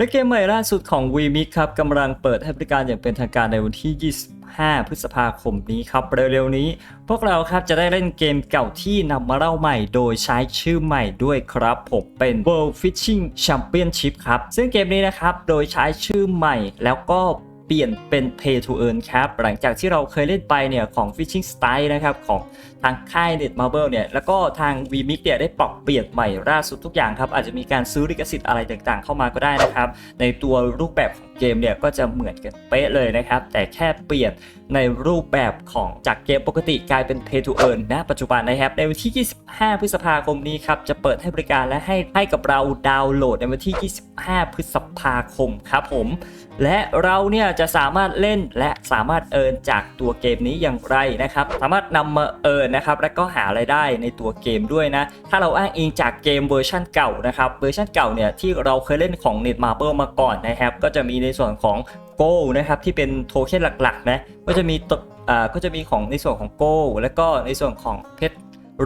และเกมใหม่ล่าสุดของ v m i x ครับกำลังเปิดให้บริการอย่างเป็นทางการในวันที่ 25 พฤษภาคมนี้ครับ เร็วๆนี้ พวกเราครับจะได้เล่นเกมเก่าที่นำมาเล่าใหม่ โดยใช้ชื่อใหม่ด้วยครับ ผมเป็น World Fishing Championship ครับ ซึ่งเกมนี้นะครับ โดยใช้ชื่อใหม่แล้วก็เปลี่ยนเป็น Pay to Earn ครับ หลังจากที่เราเคยเล่นไปเนี่ยของ Fishing Style นะครับ ของทางค่าย Net Marble เนี่ย แล้วก็ทาง v m i x เนี่ยได้ปรับเปลี่ยนใหม่ล่าสุดทุกอย่างครับ อาจจะมีการซื้อลิขสิทธิ์อะไรต่างๆ เข้ามาก็ได้นะครับ ในตัวรูปแบบของเกมเนี่ยก็จะเหมือนกันเป๊ะเลยนะครับ แต่แค่เปลี่ยน ในรูปแบบของจากเกมปกติกลายเป็น Pay to Earn ณปัจจุบันนะครับในวันที่ 25 พฤษภาคมนี้ครับจะเปิดให้บริการและให้ให้กับเราดาวน์โหลดในวันที่ 25 พฤษภาคมครับผม และเราเนี่ยจะสามารถเล่นและสามารถเอินจากตัวเกมนี้อย่างไรนะครับ สามารถนำมาเอินนะครับและก็หาไรายได้ในตัวเกมด้วยนะ ถ้าเราอ้างอิงจากเกมเวอร์ชันเก่านะครับเวอร์ชันเก่าเนี่ยที่เราเคยเล่นของ Net Marble มาก่อนนะครับก็จะมีในส่วนของ Go นะครับที่เป็นโทเค็นหลักๆนะก็จะมีตวอ่าก็จะมีของในส่วนของ Go แล้วก็ในส่วนของเพชร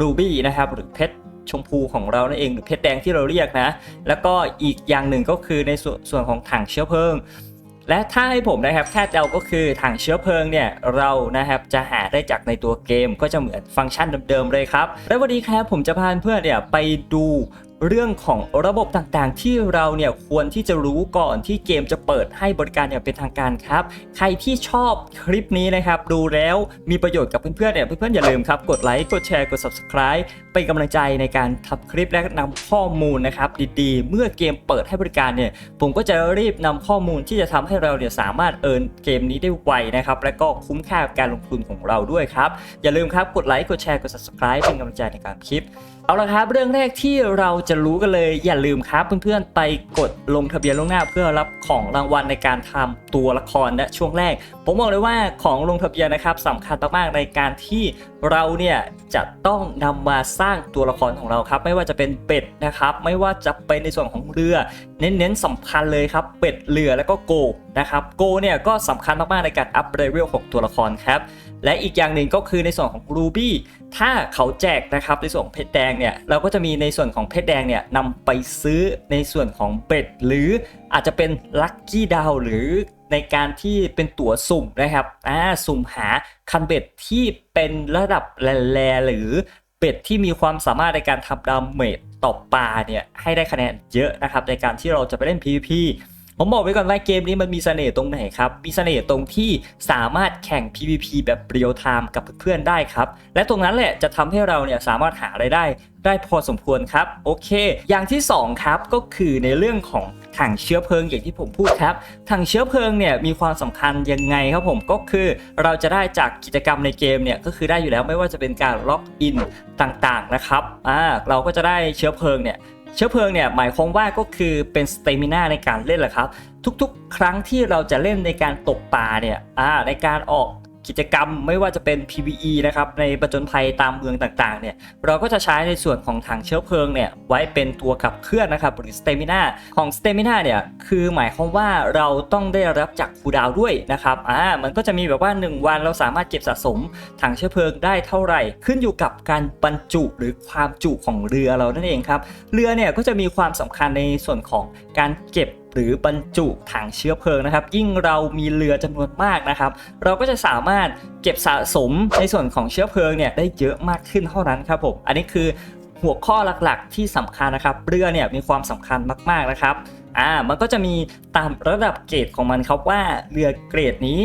Ruby นะครับหรือเพชรชมพูของเรานั่นเองหรือเพชรแดงที่เราเรียกนะ แล้วก็อีกอย่างหนึ่งก็คือในส่วนส่วนของถังเชื้อเพลิง และถ้าให้ผมนะครับแค่เดาก็คือถังเชื้อเพลิงเนี่ยเรานะครับจะหาได้จากในตัวเกมก็จะเหมือนฟังก์ชันเดิมๆเลยครับ และวันนี้ครับผมจะพาเพื่อนเนี่ยไปดู เรื่องของระบบต่างๆ ที่เราเนี่ยควรที่จะรู้ก่อนที่เกมจะเปิดให้บริการอย่างเป็นทางการครับ ใครที่ชอบคลิปนี้นะครับ ดูแล้วมีประโยชน์กับเพื่อนๆเนี่ยเพื่อนๆอย่าลืมครับ กดไลค์กดแชร์กด subscribe เป็นกำลังใจในการทำคลิปและนำข้อมูลนะครับดีๆ เมื่อเกมเปิดให้บริการเนี่ยผมก็จะรีบนำข้อมูลที่จะทำให้เราเนี่ยสามารถเอิร์นเกมนี้ได้ไวนะครับและก็คุ้มค่ากับการลงทุนของเราด้วยครับอย่าลืมครับกดไลค์กดแชร์กด subscribe เป็นกำลังใจในการคลิป เอาละครับเรื่องแรกที่เราจะรู้กันเลยอย่าลืมครับเพื่อนๆไปกดลงทะเบียนล่วงหน้าเพื่อรับของรางวัลในการทำตัวละครและช่วงแรก ผมบอกเลยว่าของลงทะเบียนนะครับสำคัญมากๆในการที่เราเนี่ยจะต้องนำมาสร้างตัวละครของเราครับ ไม่ว่าจะเป็นเป็ดนะครับ ไม่ว่าจะเป็นในส่วนของเรือ เน้นๆสำคัญเลยครับเป็ดเรือแล้วก็โกนะครับโกเนี่ยก็สำคัญมากๆในการอัพเลเวลของตัวละครครับ และอีกอย่างหนึ่งก็คือในส่วนของ Ruby ถ้าเขาแจกนะครับในส่วนของเพชรแดงเนี่ยเราก็จะมีในส่วนของเพชรแดงเนี่ยนำไปซื้อในส่วนของเบ็ดหรืออาจจะเป็นลัคกี้ดาวหรือในการที่เป็นตั๋วสุ่มนะครับอ่าสุ่มหาคันเบ็ดที่เป็นระดับแรๆหรือเบ็ดที่มีความสามารถในการทำดาเมจต่อปลาเนี่ยให้ได้คะแนนเยอะนะครับในการที่เราจะไปเล่น PVP ผมบอกไว้ก่อนว่าเกมนี้มันมีเสน่ห์ตรงไหนครับ มีเสน่ห์ตรงที่สามารถแข่ง PVP แบบเรียลไทม์กับเพื่อนๆได้ครับ และตรงนั้นแหละจะทำให้เราเนี่ยสามารถหาไรายได้ได้พอสมควรครับ โอเค อย่างที่ 2 ครับก็คือในเรื่องของถังเชื้อเพลิงอย่างที่ผมพูดครับถังเชื้อเพลิงเนี่ยมีความสำคัญยังไงครับผมก็คือเราจะได้จากกิจกรรมในเกมเนี่ยก็คือได้อยู่แล้วไม่ว่าจะเป็นการล็อกอินต่างๆนะครับอ่าเราก็จะได้เชื้อเพลิงเนี่ย เชื้อเพลิงเนี่ยหมายความว่าก็คือเป็นสเตมินาในการเล่นแหละครับ ทุกๆ ครั้งที่เราจะเล่นในการตกปลาเนี่ยอ่าในการออก กิจกรรมไม่ว่าจะเป็น PVE นะครับในประจนภัยตามเมืองต่างๆเนี่ยเราก็จะใช้ในส่วนของถังเชื้อเพลิงเนี่ยไว้เป็นตัวขับเคลื่อนนะครับหรือสเตมินาของสเตมินาเนี่ยคือหมายความว่าเราต้องได้รับจากคูดาวด้วยนะครับอ่ามันก็จะมีแบบว่า 1 วันเราสามารถเก็บสะสมถังเชื้อเพลิงได้เท่าไหร่ ขึ้นอยู่กับการบรรจุหรือความจุของเรือเรานั่นเองครับเรือเนี่ยก็จะมีความสำคัญในส่วนของการเก็บ หรือบรรจุถังเชื้อเพลิงนะครับ ยิ่งเรามีเรือจำนวนมากนะครับ เราก็จะสามารถเก็บสะสมในส่วนของเชื้อเพลิงเนี่ยได้เยอะมากขึ้นเท่านั้นครับผมอันนี้คือหัวข้อหลักๆ ที่สำคัญนะครับเรือเนี่ยมีความสำคัญมากๆนะครับอ่ามันก็จะมีตามระดับเกรดของมันครับว่าเรือเกรดนี้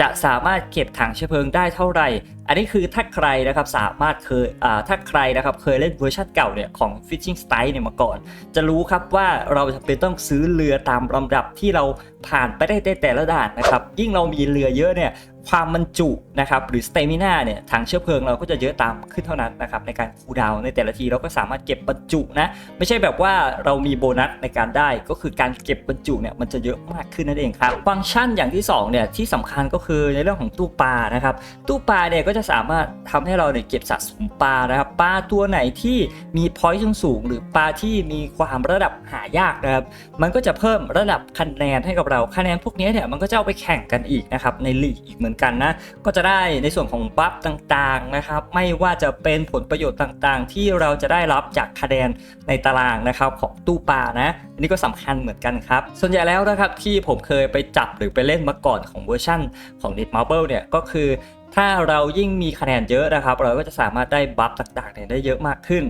จะสามารถเก็บถังเชื้อเพลิงได้เท่าไหร่ อันนี้คือถ้าใครนะครับสามารถเคยถ้าใครนะครับเคยเล่นเวอร์ชันเก่าเนี่ยของ Fishing Style เนี่ยมาก่อน จะรู้ครับว่าเราจะเป็นต้องซื้อเรือตามลำดับที่เราผ่านไปได้แต่ละด่านนะครับ ยิ่งเรามีเรือเยอะเนี่ย ความบรรจุนะครับหรือสเตมินาเนี่ยถังเชื้อเพลิงเราก็จะเยอะตามขึ้นเท่านั้นนะครับในการคูลดาวในแต่ละทีเราก็สามารถเก็บบรรจุนะไม่ใช่แบบว่าเรามีโบนัสในการได้ก็คือการเก็บบรรจุเนี่ยมันจะเยอะมากขึ้นนั่นเองครับฟังก์ชันอย่างที่2เนี่ยที่สำคัญก็คือในเรื่องของตู้ปลานะครับตู้ปลาเนี่ยก็จะสามารถทำให้เราเนี่ยเก็บสะสมปลานะครับปลาตัวไหนที่มีพอยต์สูงหรือปลาที่มีความระดับหายากนะครับมันก็จะเพิ่มระดับคะแนนให้กับเราคะแนนพวกนี้เนี่ยมันก็จะเอาไปแข่งกันอีกนะครับในลีกอีกเหมือนกันนะ ก็จะได้ในส่วนของบัฟต่างๆนะครับ ไม่ว่าจะเป็นผลประโยชน์ต่างๆ ที่เราจะได้รับจากคะแนนในตารางนะครับของตู้ปลานะอันนี้ก็สำคัญเหมือนกันครับ ส่วนใหญ่แล้วนะครับที่ผมเคยไปจับหรือไปเล่นมาก่อนของเวอร์ชั่นของ n e t Marble เนี่ยก็คือถ้าเรายิ่งมีคะแนนเยอะนะครับ เราก็จะสามารถได้บัฟต่างๆเนี่ยได้เยอะมากขึ้น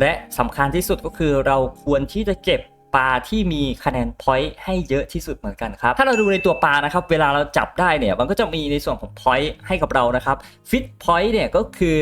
และสำคัญที่สุดก็คือเราควรที่จะเก็บ ปลาที่มีคะแนนพอยต์ให้เยอะที่สุดเหมือนกันครับ ถ้าเราดูในตัวปลานะครับ เวลาเราจับได้เนี่ย มันก็จะมีในส่วนของพอยต์ให้กับเรานะครับฟิตพอยต์เนี่ยก็คือ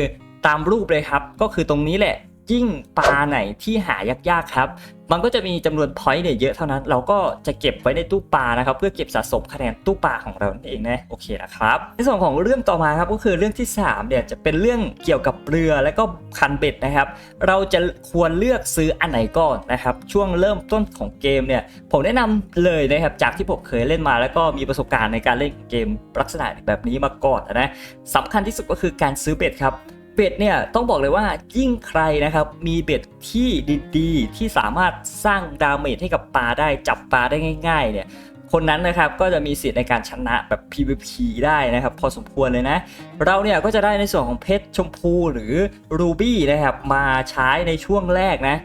ตามรูปเลยครับ ก็คือตรงนี้แหละยิ่งปลาไหนที่หายากๆครับ มันก็จะมีจำนวนพอยต์เนี่ยเยอะเท่านั้น เราก็จะเก็บไว้ในตู้ปลานะครับ เพื่อเก็บสะสมคะแนนตู้ปลาของเราเองนะโอเคนะครับ ในส่วนของเรื่องต่อมาครับก็คือเรื่องที่3เนี่ยจะเป็นเรื่องเกี่ยวกับเรือและก็คันเบ็ดนะครับ เราจะควรเลือกซื้ออันไหนก่อนนะครับ ช่วงเริ่มต้นของเกมเนี่ยผมแนะนำเลยนะครับจากที่ผมเคยเล่นมา แล้วก็มีประสบการณ์ในการเล่นเกมลักษณะแบบนี้มาก่อนนะสำคัญที่สุดก็คือการซื้อเบ็ดครับ เบ็ดเนี่ยต้องบอกเลยว่ายิ่งใครนะครับมีเบ็ดที่ดีๆ ที่สามารถสร้างดาเมจให้กับปลาได้จับปลาได้ง่าย ๆ เนี่ยคนนั้นนะครับก็จะมีสิทธิ์ในการชนะแบบ PVP ได้นะครับพอสมควรเลยนะ เราเนี่ยก็จะได้ในส่วนของเพชรชมพูหรือรูบี้นะครับมาใช้ในช่วงแรกนะ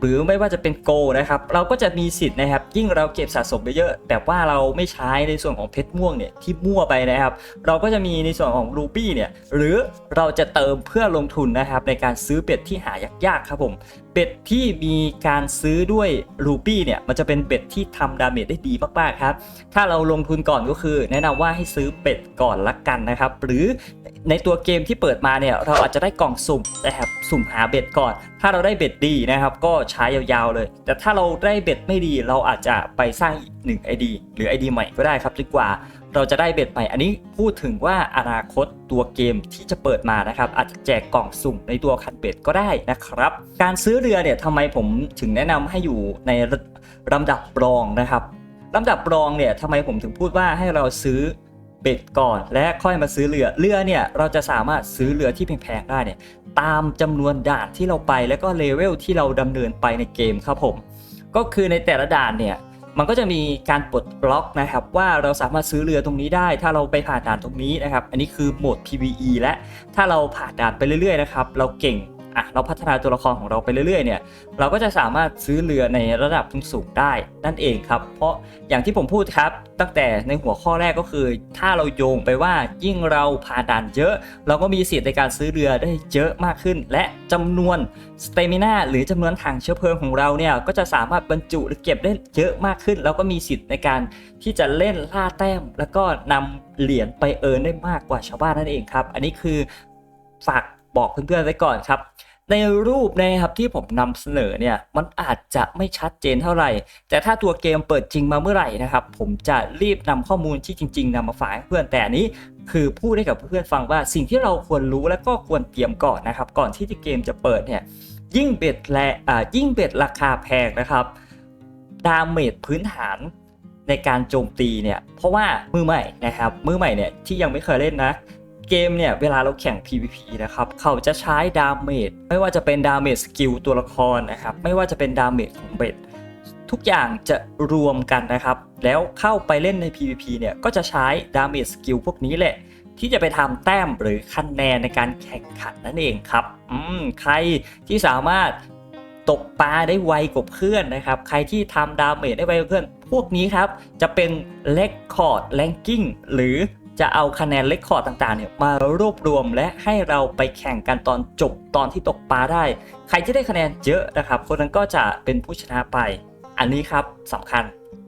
หรือไม่ว่าจะเป็นโกนะครับ เราก็จะมีสิทธิ์นะครับ ยิ่งเราเก็บสะสมไปเยอะ แบบว่าเราไม่ใช้ในส่วนของเพชรม่วงเนี่ยที่มั่วไปนะครับ เราก็จะมีในส่วนของรูบี้เนี่ย หรือเราจะเติมเพื่อลงทุนนะครับในการซื้อเป็ดที่หายากๆครับผม เป็ดที่มีการซื้อด้วยรูปี้เนี่ยมันจะเป็นเป็ดที่ทำดาเมจได้ดีมากๆครับ ถ้าเราลงทุนก่อนก็คือ แนะนำว่าให้ซื้อเป็ดก่อนละกันนะครับ หรือในตัวเกมที่เปิดมาเนี่ยเราอาจจะได้กล่องสุ่มนะครับสุ่มหาเบ็ดก่อน ถ้าเราได้เบ็ดดีนะครับ ก็ใช้ยาวๆเลย แต่ถ้าเราได้เบ็ดไม่ดีเราอาจจะไปสร้างอีกหนึ่ง ID หรือ ID ใหม่ก็ได้ครับดีกว่า เราจะได้เบ็ดใหม่ อันนี้พูดถึงว่าอนาคตตัวเกมที่จะเปิดมานะครับ อาจจะแจกกล่องสุ่มในตัวคันเบ็ดก็ได้นะครับ การซื้อเรือเนี่ยทำไมผมถึงแนะนำให้อยู่ในลำดับรองนะครับลำดับรองเนี่ยทำไมผมถึงพูดว่าให้เราซื้อเบ็ดก่อนและค่อยมาซื้อเรือเรือเนี่ยเราจะสามารถซื้อเรือที่แพงๆได้เนี่ยตามจำนวนด่านที่เราไปแล้วก็เลเวลที่เราดำเนินไปในเกมครับผม ก็คือในแต่ละด่านเนี่ย มันก็จะมีการปลดล็อกนะครับ ว่าเราสามารถซื้อเรือตรงนี้ได้ ถ้าเราไปผ่านด่านตรงนี้นะครับ อันนี้คือโหมด PVE และถ้าเราผ่านด่านไปเรื่อยๆนะครับ เราเก่ง อะเราพัฒนาตัวละครของเราไปเรื่อยๆเนี่ยเราก็จะสามารถซื้อเรือในระดับสูงได้นั่นเองครับ เพราะอย่างที่ผมพูดครับ ตั้งแต่ในหัวข้อแรกก็คือ ถ้าเราโยงไปว่ายิ่งเราผ่านด่านเยอะ เราก็มีสิทธิ์ในการซื้อเรือได้เยอะมากขึ้น และจำนวนสเตมินาหรือจำนวนถังเชื้อเพลิงของเราเนี่ยก็จะสามารถบรรจุหรือเก็บได้เยอะมากขึ้น แล้วก็มีสิทธิ์ในการที่จะเล่นล่าแต้ม แล้วก็นำเหรียญไปเอิร์นได้มากกว่าชาวบ้านนั่นเองครับ อันนี้คือฝากบอกเพื่อนๆไว้ก่อนครับ ในรูปนะครับที่ผมนำเสนอเนี่ยมันอาจจะไม่ชัดเจนเท่าไหร่ แต่ถ้าตัวเกมเปิดจริงมาเมื่อไหร่นะครับ ผมจะรีบนำข้อมูลที่จริง ๆนำมาฝากเพื่อนแต่นี้ คือพูดให้กับเพื่อนฟังว่าสิ่งที่เราควรรู้และก็ควรเตรียมก่อนนะครับ ก่อนที่เกมจะเปิดเนี่ยยิ่งเบ็ดและอ่ายิ่งเบ็ดราคาแพงนะครับดาเมจพื้นฐานในการโจมตีเนี่ยเพราะว่ามือใหม่นะครับมือใหม่เนี่ยที่ยังไม่เคยเล่นนะ เกมเนี่ยเวลาเราแข่ง PVP นะครับเขาจะใช้ดาเมจไม่ว่าจะเป็นดาเมจสกิลตัวละครนะครับไม่ว่าจะเป็นดาเมจของเบ็ดทุกอย่างจะรวมกันนะครับ แล้วเข้าไปเล่นใน PVP เนี่ยก็จะใช้ดาเมจสกิลพวกนี้แหละ ที่จะไปทำแต้มหรือคะแนนในการแข่งขันนั่นเองครับอืมใครที่สามารถตกปลาได้ไวกว่าเพื่อนนะครับ ใครที่ทำดาเมจได้ไวกว่าเพื่อน พวกนี้ครับ จะเป็นเลคคอร์ดแลงกิ้งหรือ จะเอาคะแนนเลคคอร์ดต่างๆเนี่ยมารวบรวมและให้เราไปแข่งกันตอนจบตอนที่ตกปลาได้ ใครที่ได้คะแนนเยอะนะครับ คนนั้นก็จะเป็นผู้ชนะไป อันนี้ครับสำคัญ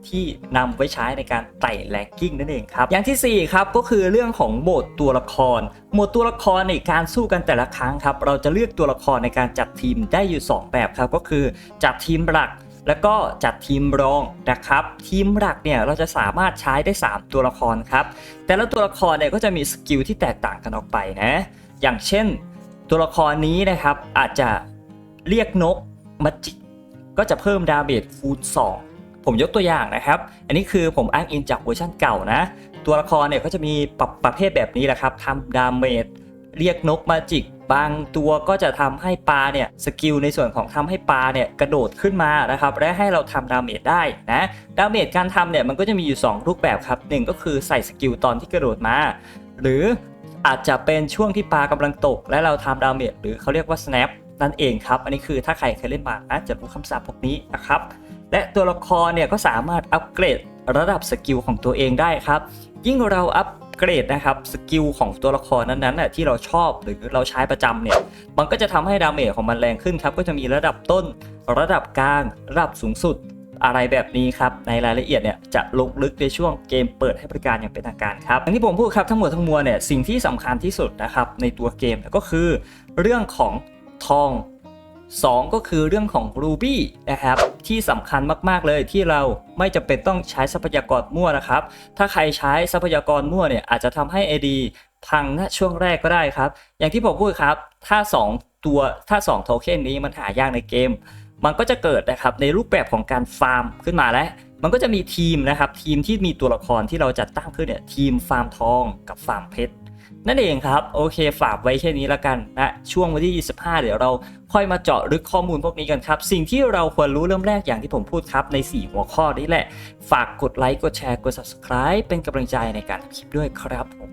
ที่นำไว้ใช้ในการไต่แรงกิ้งนั่นเองครับ อย่างทีสี่ 4 ครับก็คือเรื่องของโหมดตัวละคร โหมดตัวละครในการสู้กันแต่ละครั้งครับ เราจะเลือกตัวละครในการจัดทีมได้อยู่ 2 แบบครับ ก็คือจัดทีมหลัก แล้วก็จัดทีมรองนะครับ ทีมหลักเนี่ยเราจะสามารถใช้ได้ 3 ตัวละครครับ แต่ละตัวละครเนี่ยก็จะมีสกิลที่แตกต่างกันออกไปนะ อย่างเช่น ตัวละครนี้นะครับอาจจะเรียกนกมาจิกก็จะเพิ่มดาเมจคูณ2 ผมยกตัวอย่างนะครับ อันนี้คือผมอ้างอิงจากเวอร์ชันเก่านะ ตัวละครเนี่ยก็จะมีปรับประเภทแบบนี้แหละครับทำดาเมจเรียกนกมาจิก บางตัวก็จะทำให้ปลาเนี่ยสกิลในส่วนของทำให้ปลาเนี่ยกระโดดขึ้นมานะครับและให้เราทำดาเมจได้นะดาเมจการทำเนี่ยมันก็จะมีอยู่ 2 รูปแบบครับหนึ่งก็คือใส่สกิลตอนที่กระโดดมา หรืออาจจะเป็นช่วงที่ปลากำลังตก และเราทำดาเมจหรือเขาเรียกว่า snap นั่นเองครับ อันนี้คือถ้าใครเคยเล่นมาอาจะรู้คำศัพท์พวกนี้นะครับ และตัวละครเนี่ยก็สามารถอัปเกรดระดับสกิลของตัวเองได้ครับ ยิ่งเราอัป เกรดนะครับสกิลของตัวละครนั้นๆน่ะที่เราชอบหรือเราใช้ประจำเนี่ย มันก็จะทำให้ดาเมจของมันแรงขึ้นครับ ก็จะมีระดับต้น ระดับกลาง ระดับสูงสุดอะไรแบบนี้ครับในรายละเอียดเนี่ยจะลงลึกในช่วงเกมเปิดให้บริการอย่างเป็นทางการครับอย่างที่ผมพูดครับทั้งหมดทั้งมวลเนี่ยสิ่งที่สำคัญที่สุดนะครับในตัวเกมก็คือ เรื่องของทอง 2 ก็คือเรื่องของ Ruby นะครับที่สำคัญมากๆเลยที่เราไม่จำเป็นต้องใช้ทรัพยากรมั่วนะครับ ถ้าใครใช้ทรัพยากรมั่วเนี่ยอาจจะทำให้ AD พังณช่วงแรกก็ได้ครับ อย่างที่ผมพูดครับ ถ้า 2 ตัวถ้า2โทเค็นนี้มันหายากในเกม มันก็จะเกิดนะครับในรูปแบบของการฟาร์มขึ้นมาแล้วมันก็จะมีทีมนะครับทีมที่มีตัวละครที่เราจัดตั้งขึ้นเนี่ยทีมฟาร์มทองกับฟาร์มเพชร นั่นเองครับโอเคฝากไว้แค่นี้ละกันนะช่วงวันที่ 25 เดี๋ยวเราค่อยมาเจาะลึกข้อมูลพวกนี้กันครับ สิ่งที่เราควรรู้เริ่มแรกอย่างที่ผมพูดครับใน 4 หัวข้อนี้แหละ ฝากกดไลค์กดแชร์กด subscribe เป็นกำลังใจในการทำคลิปด้วยครับผม